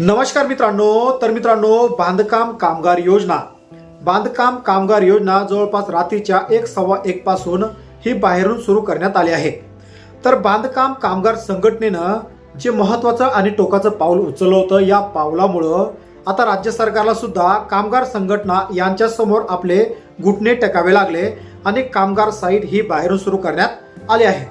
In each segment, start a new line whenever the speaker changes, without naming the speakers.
नमस्कार मित्रांनो तर मित्रांनो बांधकाम कामगार योजना. बांधकाम कामगार योजना जवळपास रात्रीच्या एक सव्वा एक पासून ही बाहेरून सुरू करण्यात आली आहे. तर बांधकाम कामगार संघटनेनं जे महत्वाचं आणि टोकाचं पाऊल उचललं होतं या पावलामुळं आता राज्य सरकारला सुद्धा कामगार संघटना यांच्या समोर आपले घुटणे टेकावे लागले आणि कामगार साईट ही बाहेरून सुरू करण्यात आली आहे.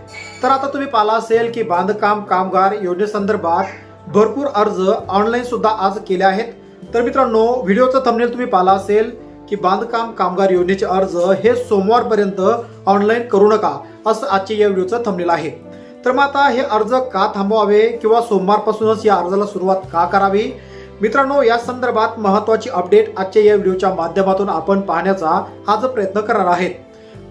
तर आता तुम्ही पाहिला असेल की बांधकाम कामगार योजनेसंदर्भात भरपूर अर्ज ऑनलाईन सुद्धा आज केले आहेत. तर मित्रांनो व्हिडिओचं थंबनेल तुम्ही पाहिला असेल की बांधकाम कामगार योजनेचे अर्ज हे सोमवारपर्यंत ऑनलाईन करू नका असं आजच्या या व्हिडिओचं थंबनेल आहे. तर मग आता हे अर्ज का थांबवावे किंवा सोमवारपासूनच या अर्जाला सुरुवात का करावी? मित्रांनो या संदर्भात महत्वाची अपडेट आजच्या या व्हिडिओच्या माध्यमातून आपण पाहण्याचा आज प्रयत्न करणार आहेत.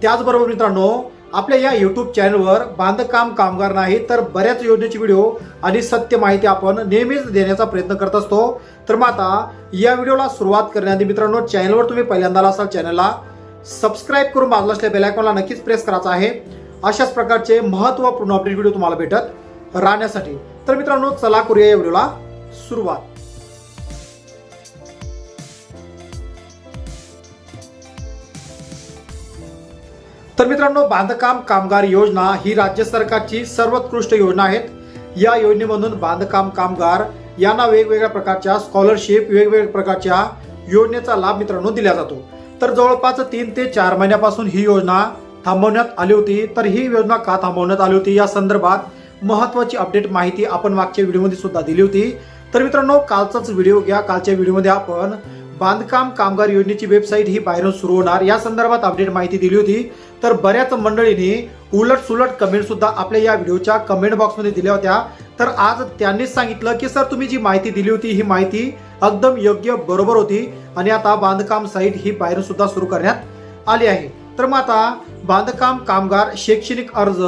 त्याचबरोबर मित्रांनो आपल्या या युट्यूब चॅनलवर बांधकाम कामगार नाही तर बऱ्याच योजनेची व्हिडिओ आणि सत्य माहिती आपण नेहमीच देण्याचा प्रयत्न करत असतो. तर मग आता या व्हिडिओला सुरुवात करण्याआधी मित्रांनो चॅनलवर तुम्ही पहिल्यांदा असाल चॅनलला सबस्क्राईब करून बाजूला असलेल्या बेलायकॉनला नक्कीच प्रेस करायचा आहे. अशाच प्रकारचे महत्त्वपूर्ण अपडेट व्हिडिओ तुम्हाला भेटत राहण्यासाठी. तर मित्रांनो चला करूया या व्हिडिओला सुरुवात. तर मित्रांनो बांधकाम कामगार योजना ही राज्य सरकारची सर्वोत्कृष्ट योजना आहेत या योजनेमधून बांधकाम कामगार यांना वेगवेगळ्या प्रकारच्या स्कॉलरशिप वेगवेगळ्या प्रकारच्या योजनेचा लाभ मित्रांनो दिला जातो. तर जवळपास तीन ते चार महिन्यापासून ही योजना थांबवण्यात आली होती. तर ही योजना का थांबवण्यात आली होती? या संदर्भात महत्वाची अपडेट माहिती आपण मागच्या व्हिडिओमध्ये सुद्धा दिली होती. तर मित्रांनो कालचाच व्हिडिओ घ्या. कालच्या व्हिडिओमध्ये आपण बांधकाम कामगार योजनेची वेबसाईट ही बाहेरून सुरू होणार. या संदर्भात अपडेट माहिती दिली होती. तर बऱ्याच मंडळींनी उलट सुलट कमेंट सुद्धा आपल्या या व्हिडिओच्या कमेंट बॉक्समध्ये दिल्या होत्या. तर आज त्यांनीच सांगितलं की सर तुम्ही जी माहिती दिली होती ही माहिती एकदम योग्य बरोबर होती. आणि आता बांधकाम साईट ही बाहेरून सुद्धा सुरू करण्यात आली आहे. तर मग आता बांधकाम कामगार शैक्षणिक अर्ज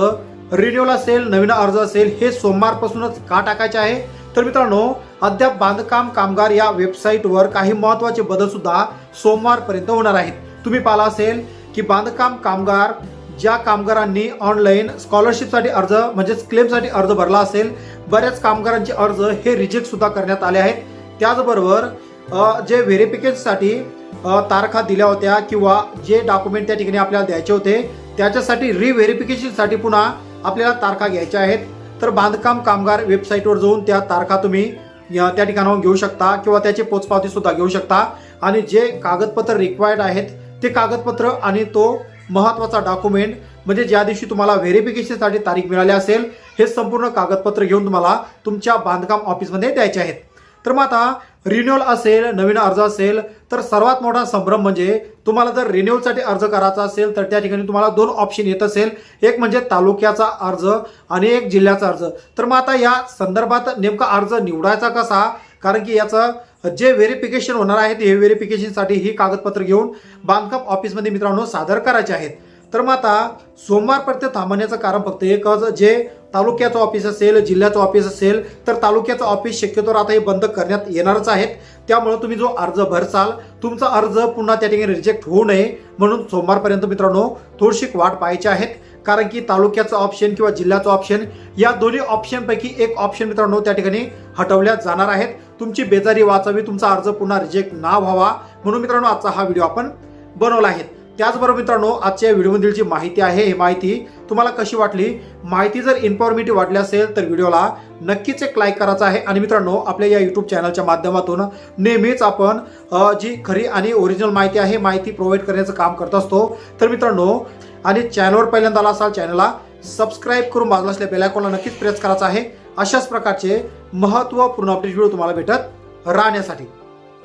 रिन्यूअल असेल नवीन अर्ज असेल हे सोमवारपासूनच का टाकायचे आहे? तर मित्रांनो अद्याप बांधकाम कामगार या वेबसाईटवर काही महत्त्वाचे बदल सुद्धा सोमवारपर्यंत होणार आहेत. तुम्ही पाहिला असेल की बांधकाम कामगार ज्या कामगारांनी ऑनलाईन स्कॉलरशिपसाठी अर्ज म्हणजेच क्लेमसाठी अर्ज भरला असेल बऱ्याच कामगारांचे अर्ज हे रिजेक्ट सुद्धा करण्यात आले आहेत. त्याचबरोबर जे व्हेरिफिकेशनसाठी तारखा दिल्या होत्या किंवा जे डॉक्युमेंट त्या ठिकाणी आपल्याला द्यायचे होते त्याच्यासाठी रिव्हेरिफिकेशनसाठी पुन्हा आपल्याला तारखा घ्यायच्या आहेत. तर बांधकाम कामगार वेबसाईटवर जाऊन त्या तारखा तुम्ही या- त्या ठिकाणावर घेऊ शकता किंवा त्याची पोचपावती सुद्धा घेऊ शकता. आणि जे कागदपत्र रिक्वायर्ड आहेत ते कागदपत्र आणि तो महत्त्वाचा डॉक्युमेंट म्हणजे ज्या दिवशी तुम्हाला व्हेरिफिकेशनसाठी तारीख मिळाली असेल हे संपूर्ण कागदपत्र घेऊन तुम्हाला तुमच्या बांधकाम ऑफिसमध्ये द्यायचे आहेत. तर मग आता रिन्युअल असेल नवीन अर्ज असेल तर सर्वात मोठा संभ्रम म्हणजे तुम्हाला जर रिन्युअलसाठी अर्ज करायचा असेल तर त्या ठिकाणी तुम्हाला दोन ऑप्शन येत असेल. एक म्हणजे तालुक्याचा अर्ज आणि एक जिल्ह्याचा अर्ज. तर मग आता या संदर्भात नेमका अर्ज निवडायचा कसा? कारण की याचं जे व्हेरिफिकेशन होणार आहे ते व्हेरिफिकेशनसाठी ही कागदपत्र घेऊन बांधकाम ऑफिसमध्ये मित्रांनो सादर करायचे आहेत. तर मग आता सोमवारपर्यंत थांबवण्याचं कारण फक्त एकच जे तालुक्याचं ऑफिस असेल जिल्ह्याचं ऑफिस असेल तर तालुक्याचं ऑफिस शक्यतोवर आता हे बंद करण्यात येणारच आहेत. त्यामुळे तुम्ही जो अर्ज भरसाल तुमचा अर्ज पुन्हा त्या ठिकाणी रिजेक्ट होऊ नये म्हणून सोमवारपर्यंत मित्रांनो थोडीशी वाट पाहायची आहेत कारण की तालुक्याचं ऑप्शन किंवा जिल्ह्याचं ऑप्शन या दोन्ही ऑप्शनपैकी एक ऑप्शन मित्रांनो त्या ठिकाणी हटवल्या जाणार आहेत. तुमची बेजारी वाचावी तुमचा अर्ज पुन्हा रिजेक्ट ना व्हावा म्हणून मित्रांनो आजचा हा व्हिडिओ आपण बनवला आहे. त्याचबरोबर मित्रांनो आजच्या व्हिडिओमधील जी माहिती आहे ही माहिती तुम्हाला कशी वाटली? माहिती जर इन्फॉर्मेटिव्ह वाटली असेल तर व्हिडिओला नक्कीच एक लाईक करायचा आहे. आणि मित्रांनो आपल्या या युट्यूब चॅनलच्या माध्यमातून नेहमीच आपण जी खरी आणि ओरिजिनल माहिती आहे माहिती प्रोव्हाइड करण्याचं काम करत असतो. तर मित्रांनो आणि चॅनलवर पहिल्यांदा आला असाल चॅनलला सबस्क्राईब करून बाजूला असल्या बेलायकॉनला नक्कीच प्रेस करायचा आहे. अशाच प्रकारचे महत्त्वपूर्ण अपडेट व्हिडिओ तुम्हाला भेटत राहण्यासाठी.